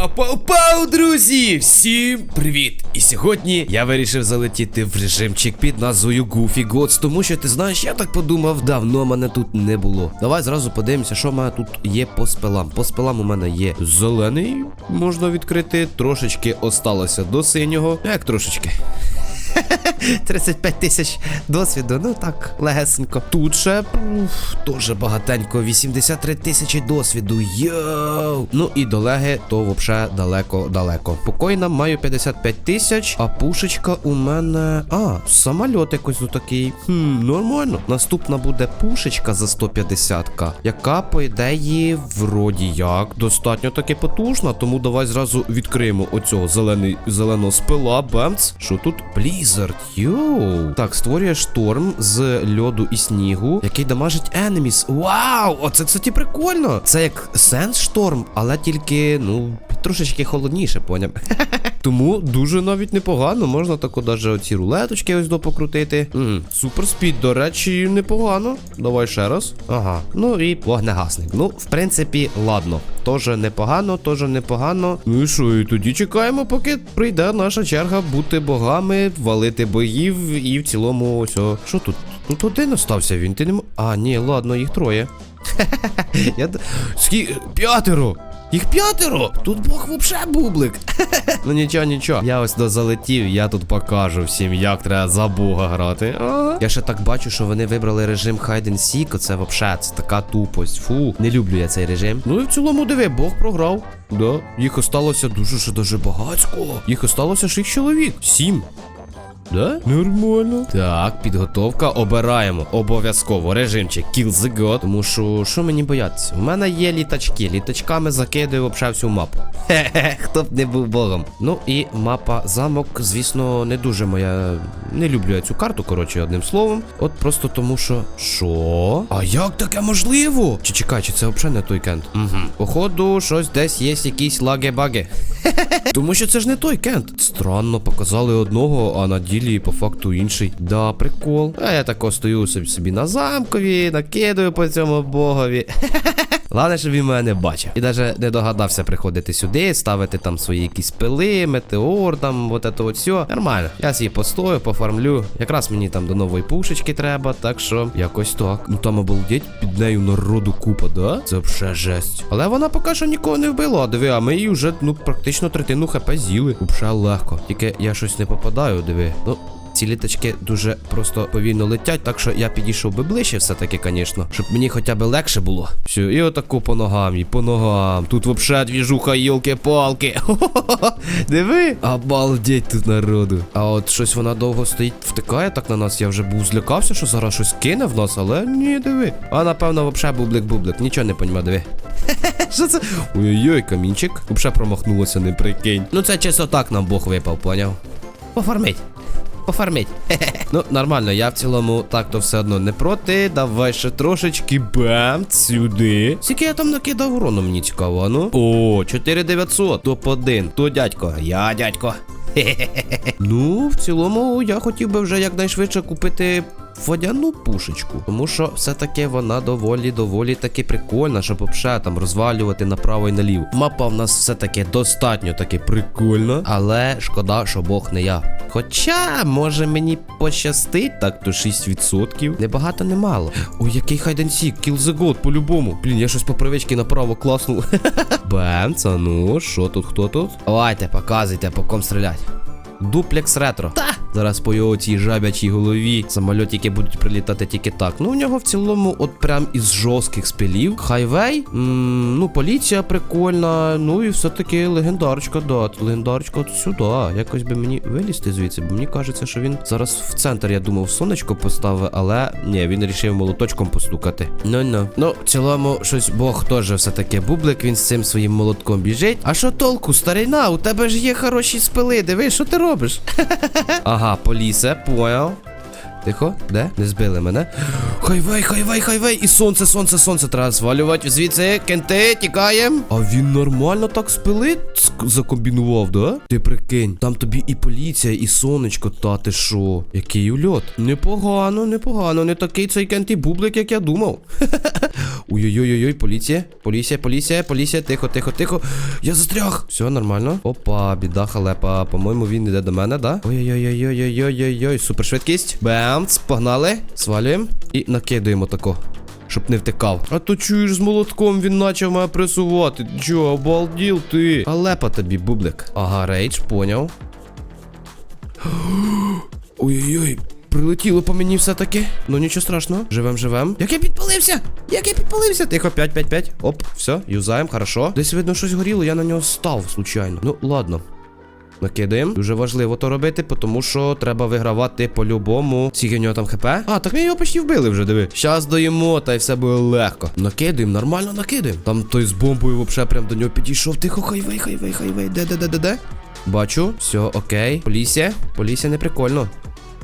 Пау-пау-пау, друзі! Всім привіт! І сьогодні я вирішив залетіти в режимчик під назвою Goofy Gods, тому що ти знаєш, я так подумав, давно мене тут не було. Давай зразу подивимося, що в мене тут є по спелам. По спелам у мене є зелений, можна відкрити, трошечки осталося до синього. Як трошечки? 35 тисяч досвіду, ну так, легесенько. Тут ще дуже багатенько, 83 тисячі досвіду. Йоу! Ну і до леги, то вообще далеко-далеко. По коїнам маю 55 тисяч, а пушечка у мене. А, самольот якось тут такий. Хм, нормально. Наступна буде пушечка за 150к, яка, по ідеї, вроді як, достатньо таки потужна. Тому давай зразу відкриємо оцього зелений, зеленого спила. Бемц. Що тут? Blizzard. Йоу. Так, створює шторм з льоду і снігу, який дамажить енеміс. Вау! Оце, кстати, прикольно. Це як сенс шторм, але тільки, ну, трошечки холодніше, поняв. Тому дуже навіть непогано. Можна тако даже оці рулеточки ось до покрутити. М, Супер спід, до речі, непогано. Давай ще раз. Ага. Ну і вогнегасник. Ну, в принципі, ладно. Тоже непогано, тоже непогано. Ну і що, і тоді чекаємо, поки прийде наша черга бути богами, валити богів і в цілому ось. о. Що тут? Тут один остався він. Ти не м... А, ні, ладно, їх троє. Я... Скі... П'ятеро! Їх п'ятеро! Тут Бог вообще бублик. ну нічого, нічого. Я ось дозалетів, я тут покажу всім, як треба за Бога грати. Ага. Я ще так бачу, що вони вибрали режим Hide and Seek, Оце вообще це така тупость. Фу, не люблю я цей режим. Ну і в цілому диви, Бог програв. Да, їх осталося дуже ще дуже багатько. Їх осталося шість чоловік. Сім. Да? Нормально. Так, підготовка. Обираємо обов'язково режимчик Kill the God. Тому що що мені боятися? У мене є літачки. Літачками закидаю взагалі всю мапу. Хе-хе, хто б не був богом. Ну і мапа замок, звісно, не дуже моя. Не люблю я цю карту, коротше, одним словом. От просто тому, що. Що? А як таке можливо? Чи чекай, чи це взагалі не той кент? Угу. Походу, щось десь є якісь лаги-баги. Тому що це ж не той кент. Странно, показали одного, а на ділі по факту інший. Да, прикол. А я тако стою собі, собі на замкові, накидаю по цьому богові. Ладно, щоб він мене не бачив. І навіть не догадався приходити сюди, ставити там свої якісь пили, метеор, там от це от все. Нормально. Я собі постою, пофармлю. Якраз мені там до нової пушечки треба, так що якось так. Ну там обалдеть, під нею народу купа, да? Це вже жесть. Але вона поки що нікого не вбила. Диви, а ми її вже ну практично третину хп з'їли. Вже легко. Тільки я щось не попадаю, диви. Ну. Ці літачки дуже просто повільно летять, так що я підійшов би ближче, все-таки, звісно, щоб мені хоча б легше було. Все, і отаку по ногам, і по ногам. Тут вообще двіжуха, йолки-палки. Диви. Обалдеть тут народу. А от щось вона довго стоїть, втикає так на нас. Я вже був злякався, що зараз щось кине в нас, але ні, диви. А напевно, вообще бублик-бублик. Нічого не понімаю, диви. Що це? Ой-ой-ой, камінчик. Вообще промахнулося, не прикинь. Ну це чисто так нам Бог випав, поняв? Пофармить. Пофармить. Ну, нормально, я в цілому так то все одно не проти. Давай ще трошечки бам, сюди. Скільки я там накидав урону, мені цікаво, ну. О, 4900, топ-1. То дядько, я дядько. Ну, в цілому, я хотів би вже якнайшвидше купити водяну пушечку, тому що все-таки вона доволі доволі таки прикольна, щоб взагалі там розвалювати направо і наліво. Мапа в нас все-таки достатньо таки прикольна, але шкода, що Бог не я. Хоча, може мені пощастить, так то 6%. Небагато, не мало. Ой, який хайденсік, kill the god, по-любому. Блін, я щось по привичці направо класнув. Бемц, а ну, що тут, хто тут? Давайте, показуйте, по ком стрілять. Дуплекс ретро. Та! Зараз по його цій жабячій голові самольотики будуть прилітати тільки так. Ну, у нього в цілому, от прям із жорстких спилів. Хайвей, м, ну, поліція прикольна. Ну і все-таки легендарочка, да. Легендарочка от сюди. Якось би мені вилізти звідси, бо мені кажеться, що він зараз в центр, я думав, сонечко поставив, але ні, він вирішив молоточком постукати. Ну ну. Ну, в цілому, щось Бог теж все-таки бублик, він з цим своїм молотком біжить. А що толку, старина? У тебе ж є хороші спили. Диви, що ти робиш? robisz? Aha, po lisę, płę. Тихо, де? Не збили мене. Хайвей, хайвей, хайвей. І сонце, сонце, сонце. Треба звалювати звідси. Кенти, тікаєм. А він нормально так спилить закомбінував, да? Ти прикинь, там тобі і поліція, і сонечко, та ти шо? Який ульот? Непогано, непогано. Не такий цей кенті бублик, як я думав. Ой-ой-ой-ой, поліція, поліція, поліція, поліція, тихо, тихо, тихо. Я застряг. Все нормально. Опа, біда, халепа. По-моєму, він іде до мене, да? Ой-ой-ой-ой-ой-ой-ой-ой. Супершвидкість. Бемц, погнали. Свалюємо і накидуємо тако. Щоб не втикав. А то чуєш з молотком він почав мене пресувати. Чо, обалділ ти? Халепа тобі, бублик. Ага, рейдж, поняв. Ой-ой-ой. Прилетіло по мені все-таки. Ну нічого страшного. Живем, живем. Як я підпалився! Як я підпалився! Тихо, 5, 5, 5. Оп, все, юзаємо, хорошо. Десь видно щось горіло, я на нього став случайно. Ну, ладно. Накидаємо. Дуже важливо то робити, тому що треба вигравати по-любому. Скільки в нього там хп? А, так ми його почти вбили вже, диви. Щас доїмо, та й все буде легко. Накидаємо, нормально накидаємо. Там той з бомбою взагалі прям до нього підійшов. Тихо, хайвей, хайвей, хайвей. Де, де, де, де, де? Бачу, все, окей. Полісся. Полісся не прикольно.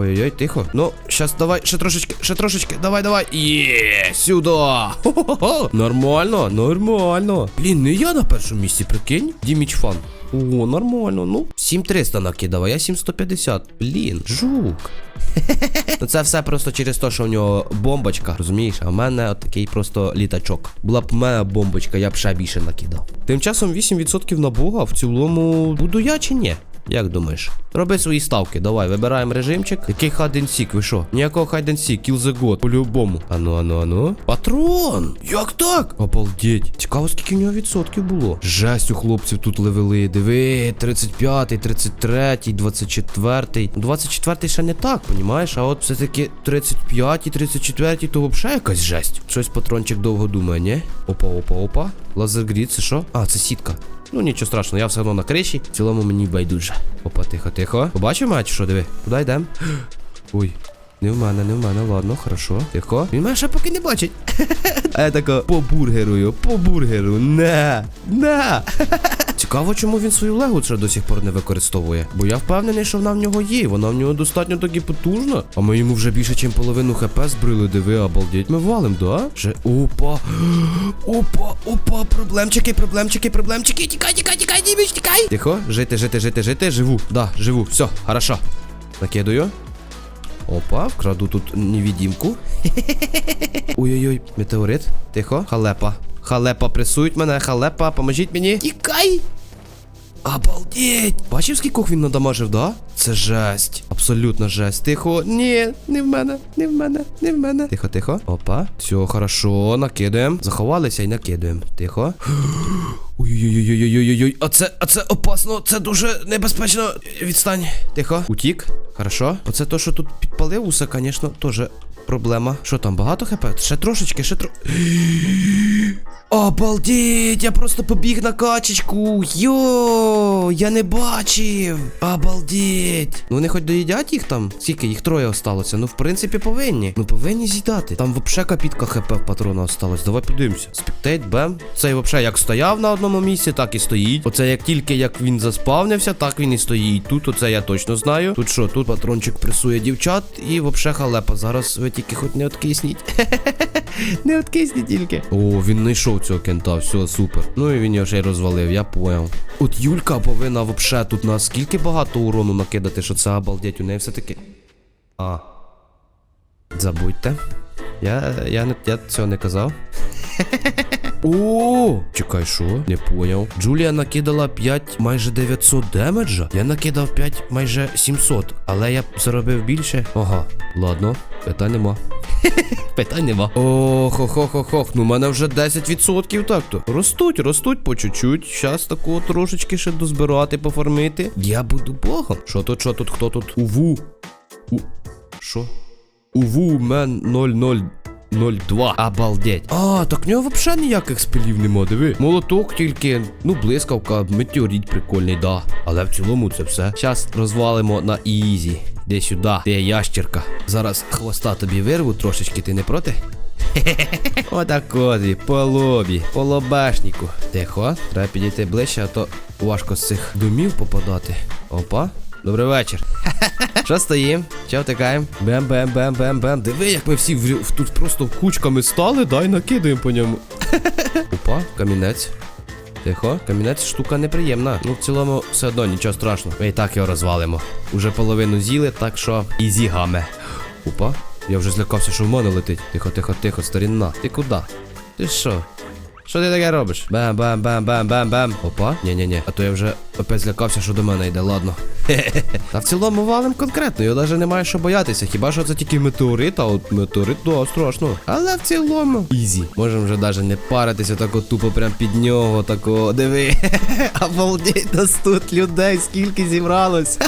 Ой-ой-ой, тихо. Ну, щас давай, ще трошечки, ще трошечки. Давай, давай. Є, сюди. Хо-хо-хо. Нормально, нормально. Блін, не я на першому місці, прикинь. Діміч фан. О, нормально. Ну, 7300 накидав, а я 7150. Блін, жук. Ну це все просто через те, що в нього бомбочка, розумієш? А в мене от такий просто літачок. Була б в мене бомбочка, я б ще більше накидав. Тим часом 8% на Бога, в цілому буду я чи ні? Як думаєш? Роби свої ставки, давай, вибираємо режимчик. Який seek, ви що? Ніякого seek, kill the god, по-любому. Ану, ану, ану. Патрон! Як так? Обалдеть. Цікаво, скільки в нього відсотків було. Жесть у хлопців тут левели. Диви, 35-й, 33-й, 24-й. 24-й ще не так, понімаєш? А от все-таки 35-й, 34-й, то взагалі якась жесть. Щось патрончик довго думає, ні? Опа, опа, опа. Лазергрід, це що? А, це сітка. Ну нічого страшного, я все одно на криші. В цілому мені байдуже. Опа, тихо, тихо. Побачив мать, що диви? Куди йдемо? Ой. Не в мене, не в мене, ладно, хорошо. Тихо. Він мене ще поки не бачить. А я тако по бургерую, по бургеру. На, на. Цікаво, чому він свою легу ще до сих пор не використовує. Бо я впевнений, що вона в нього є. Вона в нього достатньо таки потужна. А ми йому вже більше, ніж половину хп збрили, диви, обалдеть. Ми валим, да? Вже. Опа. Опа, опа, проблемчики, проблемчики, проблемчики. Тікай, тікай, тікай, Діміч, тікай. Тихо, жити, жити, жити, жити. Живу. Да, живу. Все, хорошо. Накидаю. Опа, вкраду тут невідімку. Ой-ой-ой, метеорит. Тихо, халепа. Халепа, пресують мене, халепа, поможіть мені. Тікай! Обалдеть! Бачив, скільки він надамажив, да? Це жесть. Абсолютно жесть. Тихо. Ні, не в мене, не в мене, не в мене. Тихо, тихо. Опа. Все, хорошо, накидаємо. Заховалися і накидаємо. Тихо. Ой-ой-ой-ой-ой-ой-ой. А це, а це опасно, це дуже небезпечно. Відстань. Тихо. Утік. Хорошо. Оце то, що тут підпалив усе, звісно, теж проблема. Що там, багато хп? Ще трошечки, ще тро. Обалдеть, я просто побіг на качечку. Йо, я не бачив. Обалдеть. Ну вони хоч доїдять їх там? Скільки їх троє осталося? Ну, в принципі, повинні. Ну повинні з'їдати. Там вообще капітка хп в патрона осталось. Давай подивимося. Спектейт, бем. Цей вообще як стояв на одному місці, так і стоїть. Оце як тільки як він заспавнився, так він і стоїть. Тут оце я точно знаю. Тут що, тут патрончик пресує дівчат і вообще халепа. Зараз ви тільки хоч не откисніть. Не откисні тільки. О, він знайшов цього кента, все, супер. Ну і він його ще й розвалив, я поняв. От Юлька повинна вообще тут наскільки багато урону накидати, що це обалдеть. У неї все-таки. А. Забудьте. Я, я, не, я цього не казав. О, чекай, що? Не поняв. Джулія накидала 5 майже 900 демеджа. Я накидав 5 майже 700, але я заробив більше. Ага, ладно, питань нема. Питань нема. Ох, хо хох Ну, в мене вже 10% так-то. Ростуть, ростуть по чуть-чуть. Щас такого трошечки ще дозбирати, поформити. Я буду богом. Що тут, що тут, хто тут? Уву. У. Що? Уву, мен 0002. Обалдеть. А, так в нього взагалі ніяких спилів нема, диви. Молоток тільки, ну, блискавка, метеорит прикольний, да. Але в цілому це все. Щас розвалимо на ізі. Де сюди, ти ящерка. Зараз хвоста тобі вирву трошечки, ти не проти? Отак от і по лобі, по лобашнику. Тихо, треба підійти ближче, а то важко з цих домів попадати. Опа. Добрий вечір. Що стоїм? Чого втикаємо? Бем, бем, бем, бем, бем. Диви, як ми всі в, в- тут просто кучками стали, дай накидаємо по ньому. Опа, камінець. Тихо, камінець штука неприємна. Ну, в цілому, все одно нічого страшного. Ми і так його розвалимо. Уже половину з'їли, так що ізі гаме. Опа, я вже злякався, що в мене летить. Тихо, тихо, тихо, старінна. Ти куди? Ти що? Що ти таке робиш? Бам, бам, бам, бам, бам, бам. Опа, ні-ні-ні. А то я вже опять злякався, що до мене йде, ладно. Та в цілому валим конкретно, його навіть немає що боятися. Хіба що це тільки метеорит, а от метеорит, да, страшно. Але в цілому. Ізі. Можемо вже навіть не паритися тако тупо прям під нього, тако. Диви. Обалдеть, нас тут людей скільки зібралось.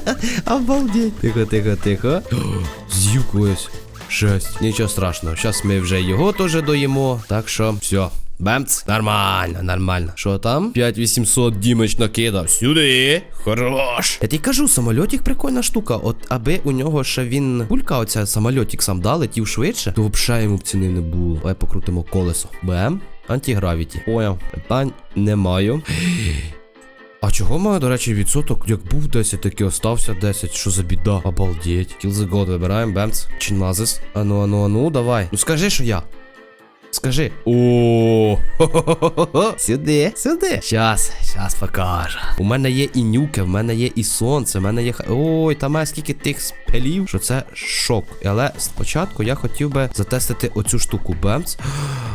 Обалдеть. Тихо, тихо, тихо. З'юкуюсь. Шесть. Нічого страшного. Зараз ми вже його теж доїмо. Так що, все. Бемц, нормально, нормально. Що там? 5800 Дімич накидав. Сюди. Хорош. Я тобі кажу, самольотик прикольна штука. От аби у нього ще він пулька, оця самольотик сам да, летів швидше, то взагалі йому б ціни не було. Давай покрутимо колесо. Бем. Антигравіті. Поняв. Питань не маю. А чого мене, до речі, відсоток, як був 10, так і остався 10. Що за біда? Обалдеть. Kill the God вибираємо, бемц. Чиназис. Ану, ану, ану, давай. Ну скажи, що я. Скажи. О, Сюди, сюди. Щас, щас покажу. У мене є і нюки, в мене є і сонце, в мене є. Ой, там має скільки тих спелів, що це шок. Але спочатку я хотів би затестити оцю штуку Бемц.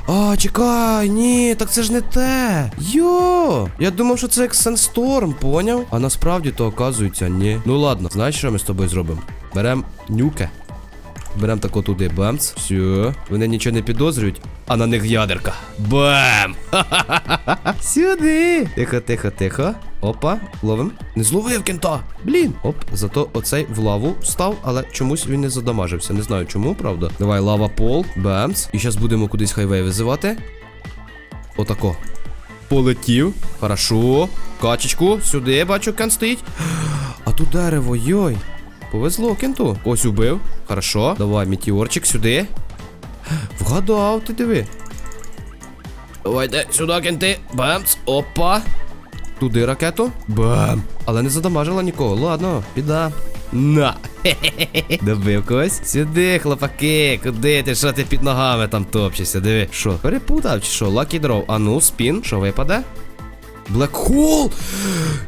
А, чекай, ні, так це ж не те. Йо! Я думав, що це як Сенсторм, поняв? А насправді то оказується, ні. Ну ладно, знаєш, що ми з тобою зробимо? Берем нюки. Берем тако туди, бамц. Все. Вони нічого не підозрюють, а на них ядерка. Бам! Сюди. Тихо, тихо, тихо. Опа, ловим. Не зловив кента. Блін. Оп, зато оцей в лаву став, але чомусь він не задамажився. Не знаю чому, правда. Давай, лава пол. Бамц. І зараз будемо кудись хайвей визивати. Отако. Полетів. Хорошо. Качечку. Сюди, бачу, кен стоїть. А тут дерево, йой. Повезло кенту. Ось убив. Хорошо. Давай, метеорчик сюди. Вгадав, ти диви. Давайте сюди, кенти. Бамц. Опа. Туди ракету. Бам. Але не задамажила нікого. Ладно, біда. На. Добив когось. Сюди, хлопаки. Куди ти? Що ти під ногами там топчешся? Диви. Що, перепутав чи що? Лакі дров. А ну, спін. Що випаде? Блекхол?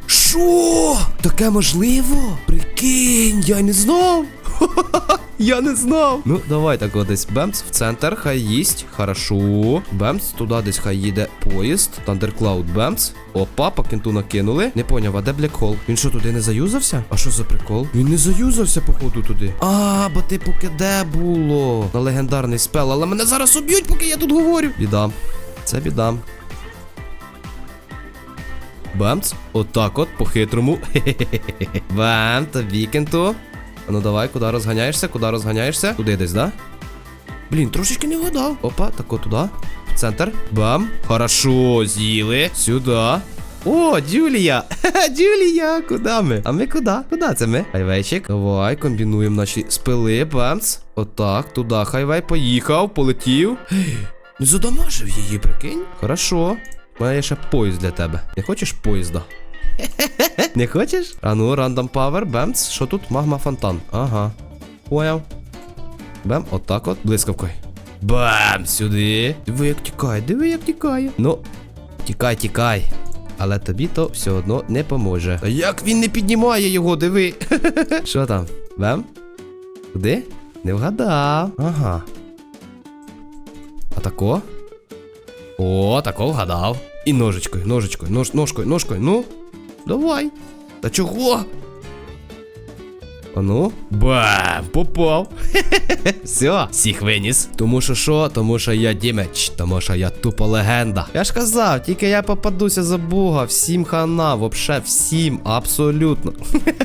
Що? Таке можливо? Прикинь, я не знав. Я не знав. Ну, давай так от десь Бемц в центр, хай їсть. Хорошо. Бемц, туди десь хай їде поїзд. Thundercloud Бемц. Опа, по накинули. Не поняв, а де Блекхол? Він що, туди не заюзався? А що за прикол? Він не заюзався, походу, туди. А, бо ти поки де було. На легендарний спел, але мене зараз уб'ють, поки я тут говорю. Біда. Це біда. Бамц, отак от, по-хитрому. Бам, тобі кенту. А ну давай, куди розганяєшся, куди розганяєшся? Туди десь, да? Блін, трошечки не вгадав. Опа, так от туди. В центр. Бам. Хорошо, з'їли. Сюди. О! Ха-ха, Джулія, куди ми? А ми куди? Куди це ми? Хайвейчик. Давай, комбінуємо наші спили, бамц. Отак, туди хайвей, поїхав, полетів. Не задамажив її, прикинь. Хорошо. У мене є ще поїзд для тебе. Не хочеш поїзда? Не хочеш? А ну, рандом павер, бемц. Що тут? Магма фонтан. Ага. Поняв. Бем, отак от, блискавкою. Бам! Сюди. Диви, як тікає, диви, як тікає. Ну, тікай, тікай. Але тобі то все одно не поможе. Та як він не піднімає його, диви. Що там? Бем? Куди? Не вгадав. Ага. А тако? О, тако вгадав. І ножичкою, ножичкою, нож, ножкою, ножкою. Ну, давай. Та чого? А ну? Бам! Попав. Все, всіх виніс. Тому що що? Тому що я дімеч, тому що я тупо легенда. Я ж казав, тільки я попадуся за Бога, всім хана, вообще всім, абсолютно.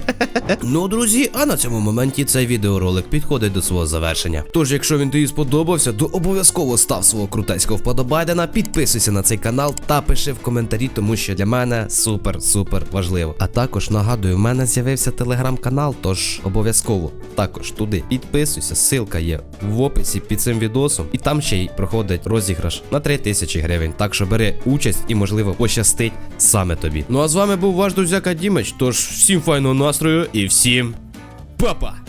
ну, друзі, а на цьому моменті цей відеоролик підходить до свого завершення. Тож, якщо він тобі сподобався, то обов'язково став свого крутецького вподобайдена, підписуйся на цей канал та пиши в коментарі, тому що для мене супер-супер важливо. А також нагадую, в мене з'явився телеграм-канал, тож обов'язково також туди підписуйся. Ссылка є в описі під цим відосом. І там ще й проходить розіграш на 3000 гривень. Так що бери участь і, можливо, пощастить саме тобі. Ну а з вами був ваш друзяка Дімич. Тож всім файного настрою і всім. папа!